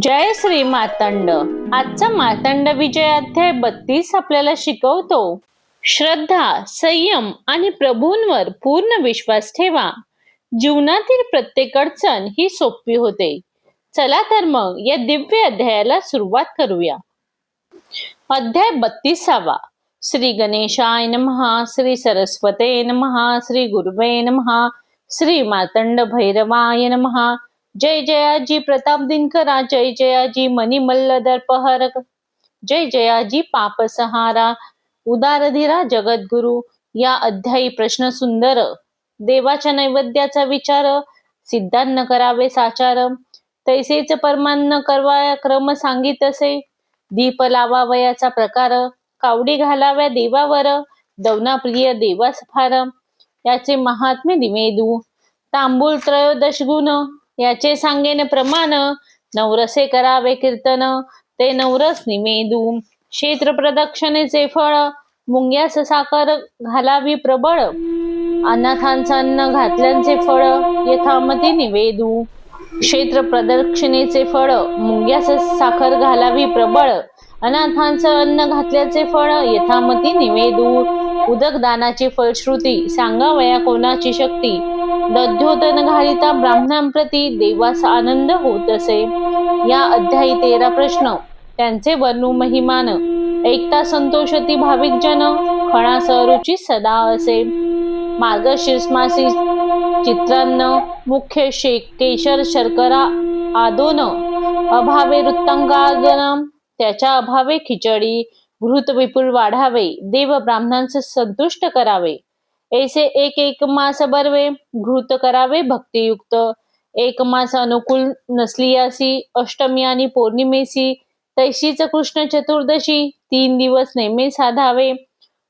जय श्री मातंड. आजचा मातंड विजय अध्याय बत्तीस आपल्याला शिकवतो. श्रद्धा संयम आणि प्रभूंवर पूर्ण विश्वास ठेवा. जीवनातील प्रत्येक अडचण ही सोपी होते. चला तर मग या दिव्य अध्यायाला सुरुवात करूया. अध्याय बत्तीसावा. श्री गणेशाय नमहा श्री सरस्वते नमहा श्री गुरुवे नमहा श्री मातंड भैरवाय नमहा जय जयाजी प्रताप दिनकरा जय जयाजी मणिमल्ल दर्पहरक जय जयाजी पापसहारा उदारधीरा जगद्गुरु या अध्यायी प्रश्न सुंदर देवाच्या नैवेद्याचा विचार सिद्धांत करावे साचार तैसेच परमान्न करवाया क्रम सांगित असे दीप लावावयाचा प्रकार कावडी घालाव्या देवावर दवना प्रिय देवास फार याचे महात्म्य निवेदू तांबूल त्रयोदश गुण याचे सांगेन प्रमाण. नवरसे करावे कीर्तन. ते नवरस निवेदू क्षेत्र प्रदक्षिणेचे फळ. मुंग्यास साखर घालावी प्रबळ. अनाथांचं अन्न घातल्यांचे फळ. यथामती निवेदू. क्षेत्र प्रदक्षिणेचे फळ. मुंग्यास साखर घालावी प्रबळ. अनाथांचं अन्न घातल्याचे फळ. यथामती निवेदू. उदक दानाची फलश्रुती सांगावया कोणाची शक्ती? दध्योतन घालिता ब्राह्मणांप्रती देवास आनंद होत असे? या अध्यायी तेरा प्रश्न. त्यांचे वर्णू महिमान. एकता संतोष ती भाविक जन. खणा सरुची सदा असे. मार्गशीर्ष मासी चित्रान्न. मुख्य शेक केशर शर्करा आदोन. अभावे वृत्तांगादन. त्याच्या अभावे खिचडी. घृत विपुल वाढावे देव ब्राह्मणांचे संतुष्ट करावे. ऐसे एक एक मास बरवे घृत करावे भक्तियुक्त. एक मास अनुकूल नसलियासी अष्टमी आणि पौर्णिमेसी तैशीच कृष्ण चतुर्दशी तीन दिवस नेमे साधावे.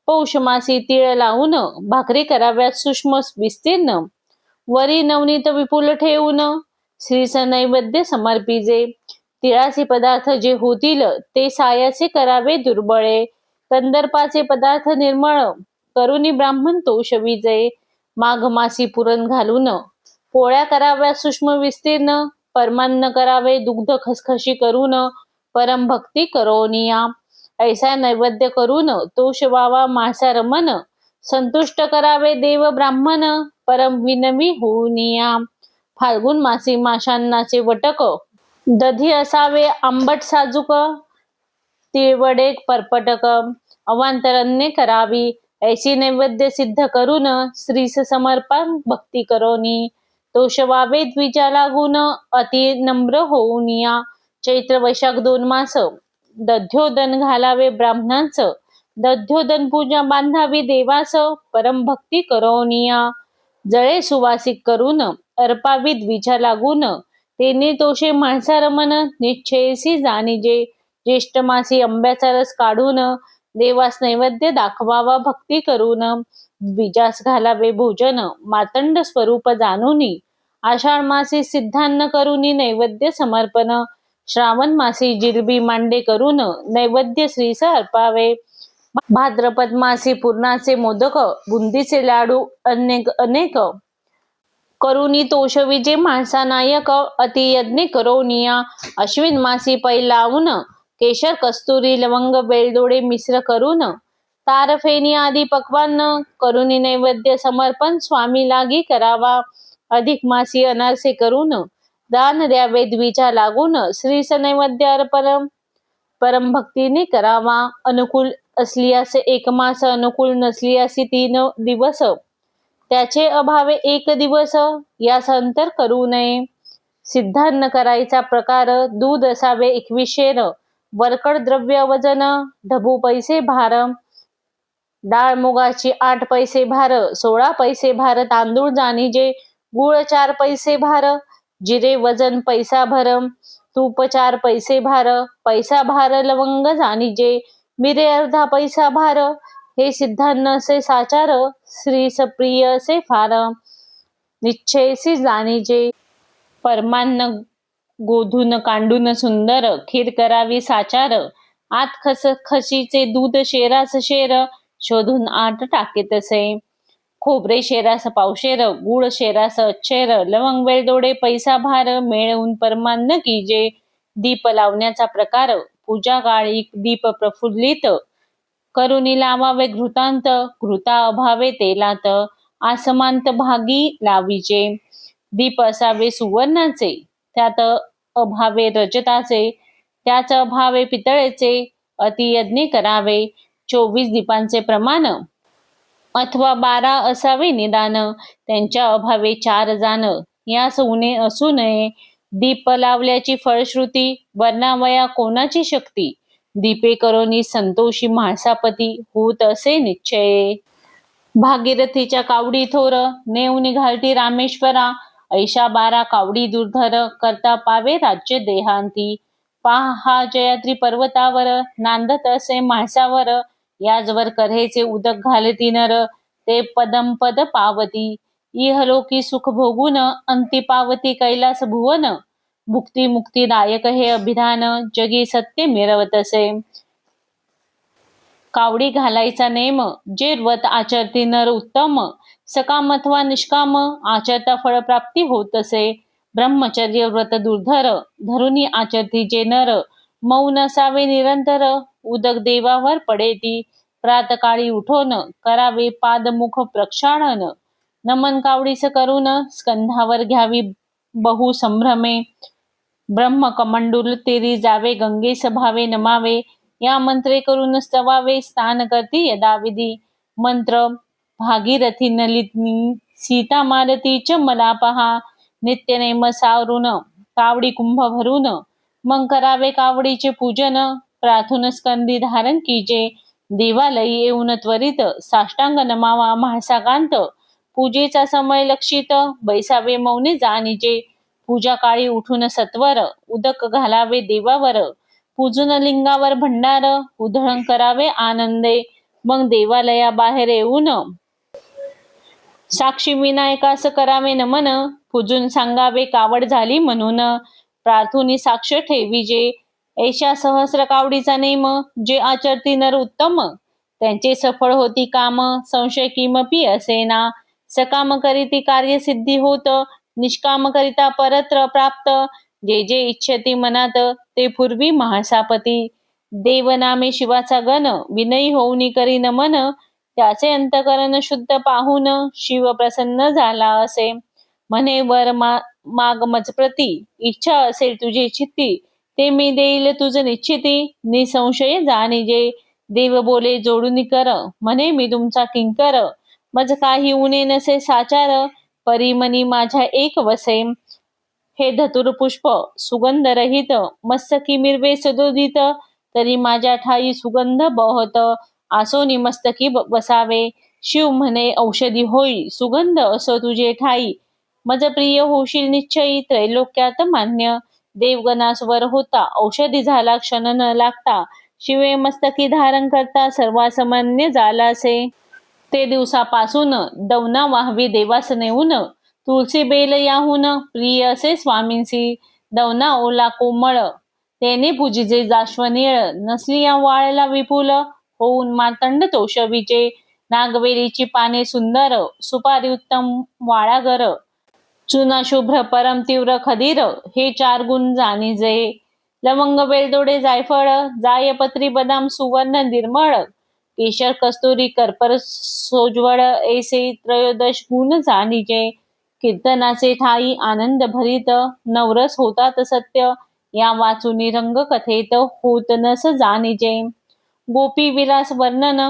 पौष मासी तिळ लावून भाकरी कराव्यात सूक्ष्म विस्तीर्ण. वरी नवनीत विपुल ठेवून श्रीस नैवेद्य समर्पिजे. तिळाचे पदार्थ जे होतील ते सायाचे करावे दुर्बळे. कंदर्पाचे पदार्थ निर्मळ करुणी ब्राह्मण तोषविजे माघ मासी पुरण घालून पोळ्या कराव्या सूक्ष्म विस्तीर्ण परमान्न करावे दुग्ध खसखशी करून परम भक्ती करोनिया ऐसा नैवेद्य करून तोष वावा मासा रमन संतुष्ट करावे देव ब्राह्मण परम विनवी होऊनिया फाल्गुन मासी माशांनाचे वटक दधी असावे आंबट साजूक तिळवडे परपटक अवांतरण्ये करावी ऐशी नैवेद्य सिद्ध करून श्रीस समर्पण भक्ती करोनी. तोषवावे द्विजा लागून अति नम्र होऊन या चैत्र वैशाख दोन मास दध्योदन घालावे ब्राह्मणांच दध्योदन पूजा बांधावी देवास परम भक्ती करोनिया. जळे सुवासिक करून अर्पावी द्विजा लागून तेने तोषे माणसा रमन निश्चयसी जाणीजे. ज्येष्ठ मासी आंब्याचा रस काढून देवास नैवेद्य दाखवावा भक्ती करून बीजास घालावे भोजन मातंड स्वरूप जाणूनी. आषाढ मासी सिद्धान्न करुनी नैवेद्य समर्पण. श्रावण मासी जिलबी मांडे करून नैवेद्य श्रीस अर्पावे. भाद्रपद मासी पूर्णाचे मोदक बुंदीचे लाडू अनेक अनेक करुनी तोषविजे माणसा नायक अतियज्ञ करोनिया. अश्विन मासी पै लावून केशर कस्तुरी लवंग बेलदोडे मिश्र करून तारफेनी आदी पक्वान करुणी नैवेद्य समर्पण स्वामी लागी करावा. अधिक मासी अनारसे करून दान द्यावे द्विजा लागून श्री नैवेद्य अर्पण परम भक्तीने करावा. अनुकूल असलियास एक मास अनुकूल नसलियासी तीन दिवस. त्याचे अभावे एक दिवस यास अंतर करू नये. सिद्धान्न करायचा प्रकार दूध असावे एकविशेर वरकड द्रव्य वजन ढबू पैसे भार. डाळ मुगाची आठ पैसे भार सोळा पैसे भार तांदूळ जाणीजे गुळ चार पैसे भार जिरे वजन पैसा भर तूप चार पैसे भार पैसा भार लवंग जाणीजे मिरे अर्धा पैसा भार हे सिद्धान्न असे साचार श्री सप्रिय असे फार. निश्चयसी जाणीजे परमान्न गोधून कांडून सुंदर खीर करावी साचार. आत खस खशीचे दूध शेरास शेर शोधून आत टाकीत असे खोबरे शेरास पावशेर गुळ शेरास अच्छेर. लवंग वेलदोडे पैसा भार मिळवून परमान्न कीजे. दीप लावण्याचा प्रकार पूजा गाळी दीप प्रफुल्लित. करुणी लावावे घृतांत घृता अभावे तेलात आसमांत भागी लावीचे दीप असावे सुवर्णाचे त्यात अभावे रजताचे त्याच अभावे पितळेचे अतियज्ञ करावे. चोवीस दीपांचे प्रमाण. अथवा बारा असावे निदान त्यांच्या अभावे चार जाण. यास उणे असू नये. दीप लावल्याची फळश्रुती वर्णावया कोणाची शक्ती? दीपे करोनी संतोषी म्हाळसापती होत असे निश्चय. भागीरथीच्या कावडी थोर नेऊन घालती रामेश्वरा ऐशा बारा कावडी दुर्धर करता पावे राज्य देहांती. पाहा जयात्री पर्वतावर नांदत असे म्हाळसावर याजवर करेचे उदक घालती नर ते पदम पद पावती. इहलोकी सुख भोगून अंती पावती कैलास भुवन भुक्ती मुक्तीदायक हे अभिधान जगी सत्य मिरवत असे. कावडी घालायचा नेम जे व्रत आचरती नर उत्तम सकाम अथवा निष्काम आचरता फळप्राप्ती होत असे. ब्रह्मचर्य व्रत दुर्धर धरुनी आचरती जे नर मौन असावे निरंतर उदक देवावर पडे ती प्रातकाळी उठोन करावे पादमुख प्रक्षाळन नमन कावडीस करून स्कंधावर घ्यावी बहु संभ्रमे. ब्रह्म कमंडूल तेरी जावे गंगे सभावे नमावे या मंत्रे करून सवावे स्थान करती यदाविधी मंत्र भागीरथी नलिनी सीता मारती च मला पहा. नित्यनेम सावरून कावडी कुंभ भरून मग करावे कावडीचे पूजन प्रार्थून स्कंदी धारण कीजे. देवालयी येऊन त्वरित साष्टांग नमावा महासाकांत पूजेचा समय लक्षित बैसावे मौने जाणीजे. पूजा काळी उठून सत्वर उदक घालावे देवावर पूजून लिंगावर भंडार उधळण करावे आनंदे. मग देवालया बाहेर येऊन साक्षी विनायकास करावे नमन पूजून सांगावे कावड झाली म्हणून. प्रार्थुनी साक्ष ठेवी जे ऐशा सहस्र कावडीचा नेम जे आचरती नर उत्तम. त्यांचे सफळ होती काम संशय किमपी असेना सकाम करीती कार्यसिद्धी होत निष्काम करिता परत्र प्राप्त. जे जे इच्छती मनात ते पूर्वी महासापती. देवनामे शिवाचा गण विनयी होऊनी करी मन. त्याचे अंतकरण शुद्ध पाहून शिव प्रसन्न झाला असे. म्हणे वर मा माग मजप्रती. इच्छा असेल तुझी चित्ती ते मी देईल तुझ निश्चिती. निसंशय जाणीजे. देव बोले जोडून कर. म्हणे मी तुमचा किंकर. मज काही उणे नसे साचार. परिमनी माझ्या एक वसे. हे धतुर पुष्प सुगंध रहित मस्तकी मिरवे सदोदित तरी माझ्या ठाई सुगंध बहत आसोनी मस्तकी बसावे. शिव म्हणे औषधी होई सुगंध असो तुझे ठाई. मज प्रिय होशील निश्चयी त्रैलोक्यात मान्य. देवगणासवर होता औषधी झाला क्षण न लागता. शिवे मस्तकी धारण करता सर्वासमान्य झालासे ते दिवसापासून दवना वाहवी देवास नेऊन तुळसी बेल याहून प्रिय असे स्वामींसी दवना ओला कोमळ. तेने पूजिजे जाश्वनीळ नसली या वाळला विपुल. होऊन मातंड तोषवीचे नागवेलीची पाने सुंदर सुपारी उत्तम वाळागर. चुना शुभ्र परम तीव्र खदीर हे चार गुण जाणीजे. लवंग वेलदोडे जायफळ जायपत्री बदाम सुवर्ण निर्मळ. केशर कस्तुरी कर्पर सोज्वळ ऐसे त्रयोदश गुण जाणीजे कीर्तनाचे ठाई आनंद भरित नवरस होतात सत्य या वाचुनी रंग कथेत होत नस जाणीजे गोपी विलास वर्णन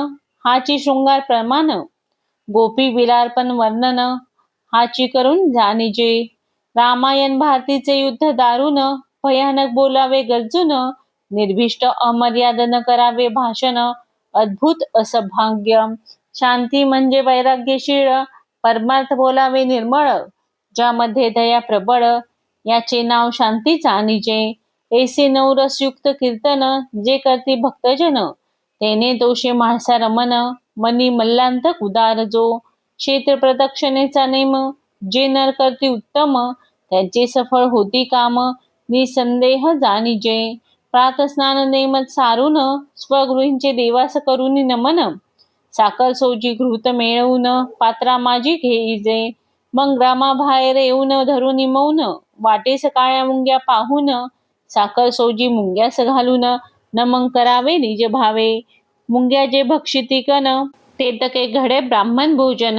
हाची शृंगार प्रमाण. गोपी विलार्पण वर्णन हाची करून जाणीजे रामायण भारतीचे युद्ध दारुण भयानक बोलावे गरजून निर्भिष्ट अमर्याद न करावे भाषण अद्भुत असं भाग्य शांती म्हणजे वैराग्यशीळ परमार्थ बोलावे निर्मळ ज्यामध्ये दया प्रबळ. याचे नाव शांतीचा निजे ऐसे नवरसयुक्त कीर्तन जे करते भक्तजन. तेने दोषे माणसा रमन मनी मल्लांतक उदार जो. क्षेत्र प्रदक्षिणेचा नेम जे नर करते उत्तम त्यांचे सफळ होती काम निसंदेह जाणीजे. प्रातस्नान नेमत सारून स्वगृहींचे देवास करून नमन. साखर सोजी घृत मिळवून पात्रा माझी घेईजे. मग ग्रामाबाहेर येऊन धरून मौन. वाटेस काळ्या मुंग्या पाहून साखर सोजी मुंग्यास घालून नमन करावे निज भावे. मुंग्या जे भक्षिती कन ते तके घडे ब्राह्मण भोजन.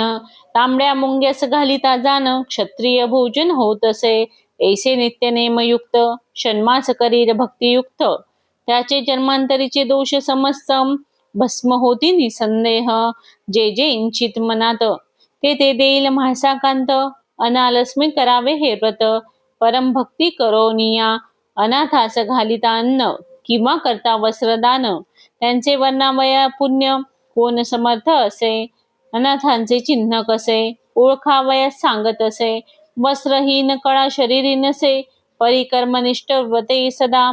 तांबड्या मुंग्यास घालिता जाण क्षत्रिय भोजन होत असे. ऐसे नित्य नेमयुक्त षण्मास करीर भक्तियुक्त त्याचे जन्मांतरीचे दोष समस्त भस्म होती निसंदेह जे जे इंचित मनात. ते ते देईल म्हासाकांत अनालस्मी करावे हे व्रत. परम भक्ती करोनिया अनाथास घालिता अन्न किंवा करता वस्त्रदान. त्यांचे वर्णावया पुण्य कोण समर्थ असे? अनाथांचे चिन्ह कसे? ओळखावयास सांगत असे? वस्त्रहीन कळा शरीरी नसे परिकर्मनिष्ठ व्रते सदा।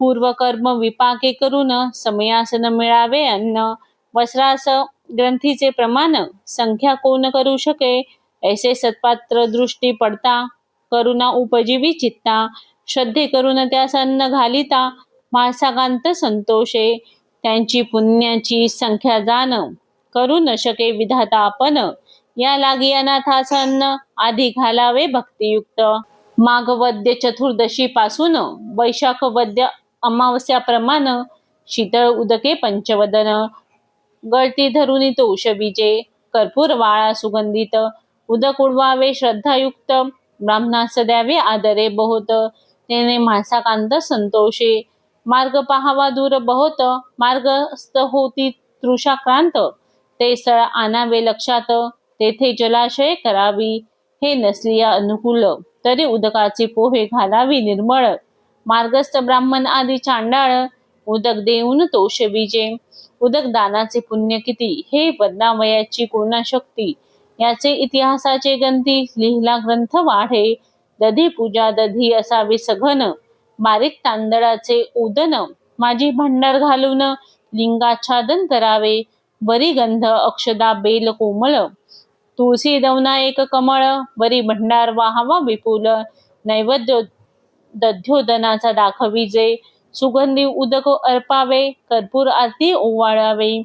पूर्वकर्म विपाके करून समयासन मिळावे अन्न। वस्त्रास ग्रंथीचे प्रमाण संख्या कोण करू शके? ऐसे सत्पात्र दृष्टी पडता करुणा उपजीवी चित्ता। श्रद्धे करून त्यास अन्न घालिता मासाकांत संतोषे। त्यांची पुण्याची संख्या जाण करू न शके विधाता आपण। या लागी अनाथास अन्न आधी घालावे भक्तियुक्त. माघवद्य चतुर्दशी पासून वैशाख वद्य अमावस्याप्रमाण शीतळ उदके पंचवदन. गळती धरुनी तो उषबीजे कर्पूर वाळा सुगंधित. उदक उडवावे श्रद्धायुक्त ब्राह्मणास द्यावे आदरे बहुत. तेने मासाकांत संतोषे. मार्ग पहावा दूर बहुत. मार्गस्थ होती तृषाक्रांत. ते सळ आणावे लक्षात. तेथे जलाशय करावी. हे नसलिया अनुकूल तरी उदकाचे पोहे घालावी निर्मळ. मार्गस्थ ब्राह्मण आदी चांडाळ उदक देऊन तोष बीजे उदक दानाचे पुण्य किती? हे वर्णावयाची कोणा शक्ती याचे इतिहासाचे गंती लिहिला ग्रंथ वाढे. दधी पूजा दधी असावे सघन. बारीक तांदळाचे उदन माझी भंडार घालून लिंगाच्छादन करावे. वरी गंध अक्षदा बेल कोमळ तुळसी दवना एक कमळ वरी भंडार वाहावा विपुल. नैवेद्य दध्योदनाचा दाखविजे सुगंधी उदक अर्पावे कर्पूर आरती ओवाळावे.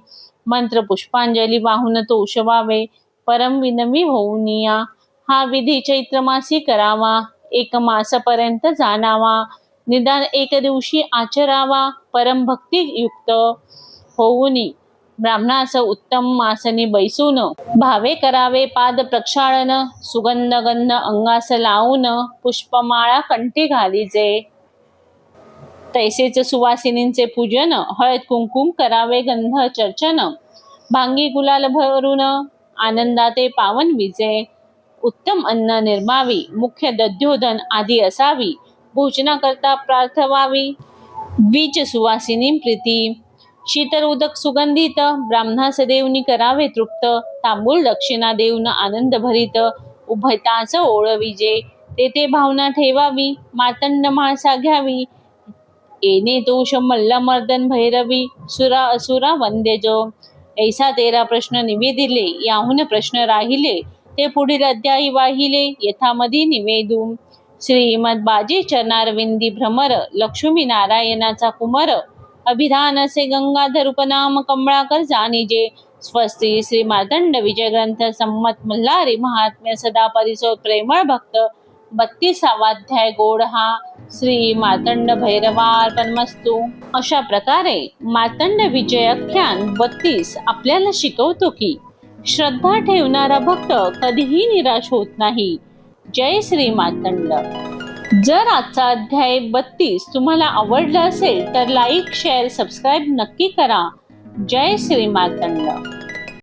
मंत्र पुष्पांजली वाहून तोषवावे परम विनमी होऊनिया हा विधी चैत्र मासी करावा. एक मासपर्यंत जाणावा. निदान एक दिवशी आचरावा. परम भक्ती युक्त होऊनी ब्राह्मणास उत्तम आसनी बैसून भावे करावे पाद प्रक्षाळन सुगंध गंध अंगास लावून पुष्पमाळा कंठी घालीजे तैसेच सुवासिनींचे पूजन हळद कुंकुम करावे गंध चर्चन भांगी गुलाल भरून आनंदाते पावन विजे. उत्तम अन्न निर्मावी मुख्य दध्योधन आदी असावी भोजना करता प्रार्थवावी. बीज सुवासिनी प्रीती. शीतल उदक सुगंधित ब्राह्मणास देवनी करावे तृप्त तांबूल दक्षिणा देऊन आनंद भरित उभयताच ओळविजे तेथे भावना ठेवावी मातंड माळसा घ्यावी. येणे तोष मल्ल मर्दन भैरवी सुरा असुरा वंद्य जो. ऐसा तेरा प्रश्न निवेदिले याहून प्रश्न राहिले ते पुढील अध्यायी वाहिले यथामधी निवेदू. श्रीमद बाजी चरणारविंदी भ्रमर लक्ष्मी नारायणाचा कुमर अभिधान असे गंगाधर उपनाम कमळाकर जाणीजे स्वस्ती श्री मार्तंड विजय ग्रंथ संमत मल्हारी महात्म्य सदा परिसो प्रेमळ भक्त। बत्तीसावाध्याय गोड हा। श्री मार्तंड भैरवार्पणमस्तू। अशा प्रकारे मार्तंड विजयाख्यान बत्तीस आपल्याला शिकवतो की श्रद्धा ठेवणारा भक्त कधीही निराश होत नाही. जय श्री मार्तंड जर आजचा अध्याय बत्तीस तुम्हाला आवडला असेल तर लाईक शेअर सबस्क्राईब नक्की करा. जय श्री मार्तंड.